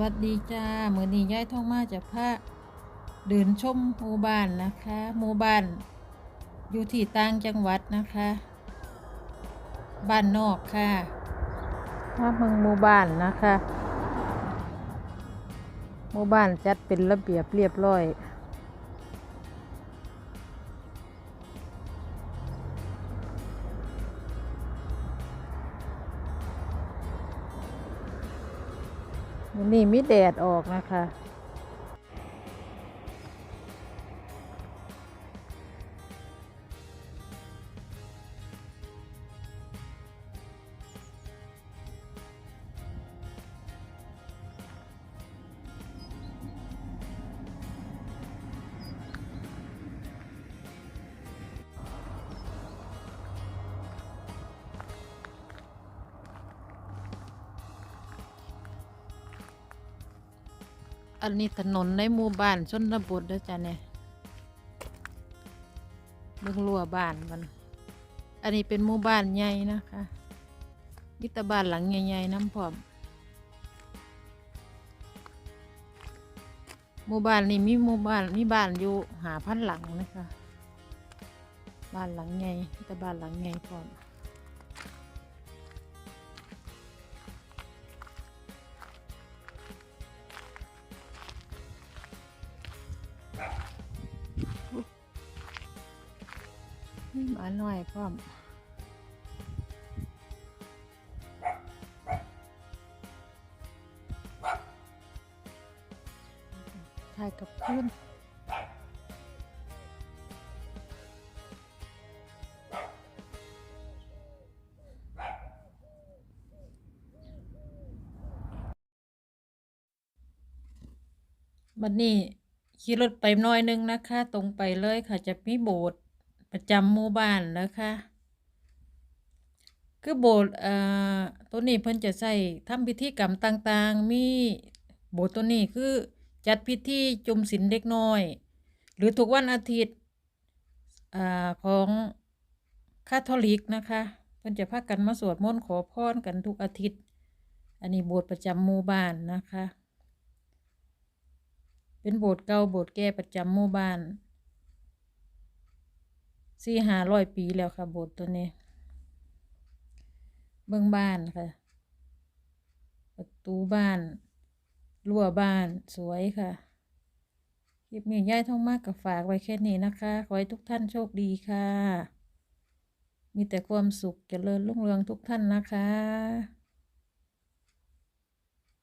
วัสดีจ้าเมื่อนี้ย้ายท่องมาจากพระเดินชมหมู่บ้านนะคะหมู่บ้าน อยู่ที่ต่างจังหวัดนะคะ บ้านนอกค่ะมาเมืองหมู่บ้านนะคะหมู่บ้านจัดเป็นระเบียบเรียบร้อย วันนี้มีแดดออกนะคะ อันนี้ถนนในหมู่บ้านชนบทเด้อจ้ะเนี่ยเบิ่งรั้วบ้านมัน อันนี้เป็นหมู่บ้านใหญ่นะคะมิตรบ้านหลังใหญ่ๆน้ำพร้อมหมู่บ้านนี้มีหมู่บ้านมีบ้านอยู่หาพันหลังนะคะ บ้านหลังใหญ่มิตรบ้านหลังใหญ่พร้อม นี่หมาหน่อยพร้อมถ่ายกับเพื่อนบัดนนี้ขี่รถไปน้อยนึงนะคะ ตรงไปเลยค่ะจะมีโบสถ์ ประจำหมู่บ้านนะคะคือโบสถ์อ่อตัวนี้เพิ่นจะใส่ทำพิธีกรรมต่างๆ มีโบสถ์ตัวนี้คือจัดพิธีจุมศีลเด็กน้อย หรือทุกวันอาทิตย์อ่าของคาทอลิกนะคะเพิ่นจะพากันมาสวดมนต์ขอพรกันทุกอาทิตย์ อันนี้โบสถ์ประจำหมู่บ้านนะคะ เป็นโบสถ์เก่าโบสถ์แก่ประจำหมู่บ้าน สี่ห้าร้อยปีแล้วค่ะโบสถ์ตัวนี้ เบื้องบ้านค่ะ ประตูบ้านรั้วบ้านสวยค่ะคลิปนี้ย่ายท่องมากกับฝากไว้แค่นี้นะคะ ขอให้ทุกท่านโชคดีค่ะ มีแต่ความสุขเจริญรุ่งเรืองทุกท่านนะคะ